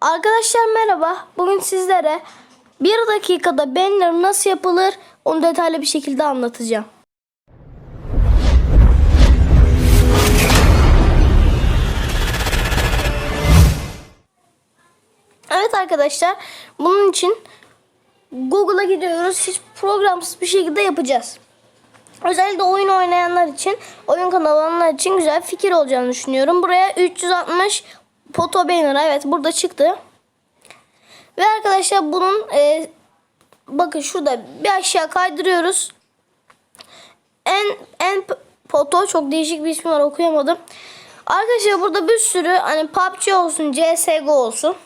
Arkadaşlar merhaba. Bugün sizlere bir dakikada banner nasıl yapılır onu detaylı bir şekilde anlatacağım. Evet arkadaşlar bunun için Google'a gidiyoruz. Hiç programsız bir şekilde yapacağız. Özellikle oyun oynayanlar için, oyun kanalı için güzel fikir olacağını düşünüyorum. Buraya 360 foto banner evet burada çıktı. Ve arkadaşlar bunun e, bakın şurada bir aşağı kaydırıyoruz. En en p- foto çok değişik bir ismi var okuyamadım. Arkadaşlar burada bir sürü hani PUBG olsun, CS:GO olsun.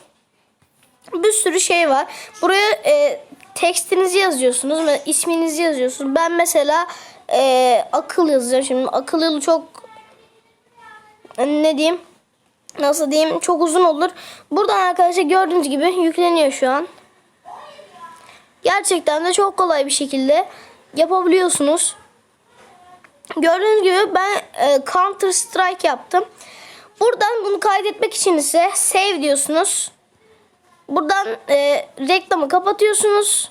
Bir sürü şey var. Buraya e, tekstinizi yazıyorsunuz isminizi yazıyorsunuz. Ben mesela e, akıl yazacağım şimdi. Akıl yılı çok ne diyeyim? Nasıl diyeyim? Çok uzun olur. Buradan arkadaşlar gördüğünüz gibi yükleniyor şu an. Gerçekten de çok kolay bir şekilde yapabiliyorsunuz. Gördüğünüz gibi ben e, Counter Strike yaptım. Buradan bunu kaydetmek için ise save diyorsunuz. Buradan e, reklamı kapatıyorsunuz.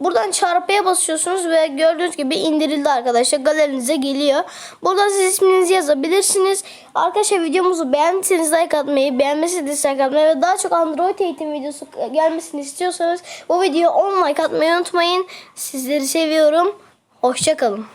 Buradan çarpıya basıyorsunuz ve gördüğünüz gibi indirildi arkadaşlar. Galerinize geliyor. Buradan siz isminizi yazabilirsiniz. Arkadaşlar videomuzu beğendiyseniz like atmayı, beğenmesi dislike atmayı ve daha çok Android eğitim videosu gelmesini istiyorsanız bu videoya 10 like atmayı unutmayın. Sizleri seviyorum. Hoşçakalın.